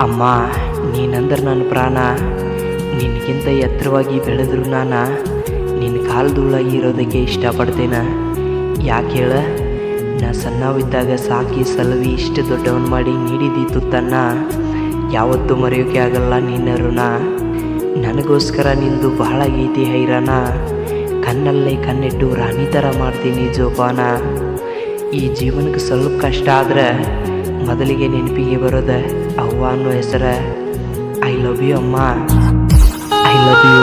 ಅಮ್ಮ, ನೀನಂದ್ರೆ ನನ್ನ ಪ್ರಾಣ. ನಿನಗಿಂತ ಎತ್ತರವಾಗಿ ಬೆಳೆದ್ರು ನಾನು. ನಿನ್ನ ಕಾಲ್ದೂಳಾಗಿ ಇರೋದಕ್ಕೆ ಇಷ್ಟಪಡ್ತೇನೆ. ಯಾಕೆ ಹೇಳ? ನಾ ಸಣ್ಣವಿದ್ದಾಗ ಸಾಕಿ ಸಲವಿ ಇಷ್ಟು ದೊಡ್ಡವನ್ ಮಾಡಿ ನೀಡಿದಿತ್ತು ತನ್ನ. ಯಾವತ್ತೂ ಮರೆಯೋಕೆ ಆಗಲ್ಲ ನಿನ್ನ ಋಣ. ನನಗೋಸ್ಕರ ನಿಂದು ಬಹಳ ಗೀತಿ ಹೈರಾಣ. ಕಣ್ಣಲ್ಲೇ ಕಣ್ಣಿಟ್ಟು ರಾಣಿ ಥರ ಮಾಡ್ತೀನಿ ಜೋಪಾನ. ಈ ಜೀವನಕ್ಕೆ ಸ್ವಲ್ಪ ಕಷ್ಟ ಆದ್ರೆ ಮೊದಲಿಗೆ ನೆನಪಿಗೆ ಬರೋದ. ಅವ್ವ ಅನ್ನೋ ಹೆಸರೇ ಐ ಲವ್ ಯು ಅಮ್ಮ ಐ ಲವ್ ಯು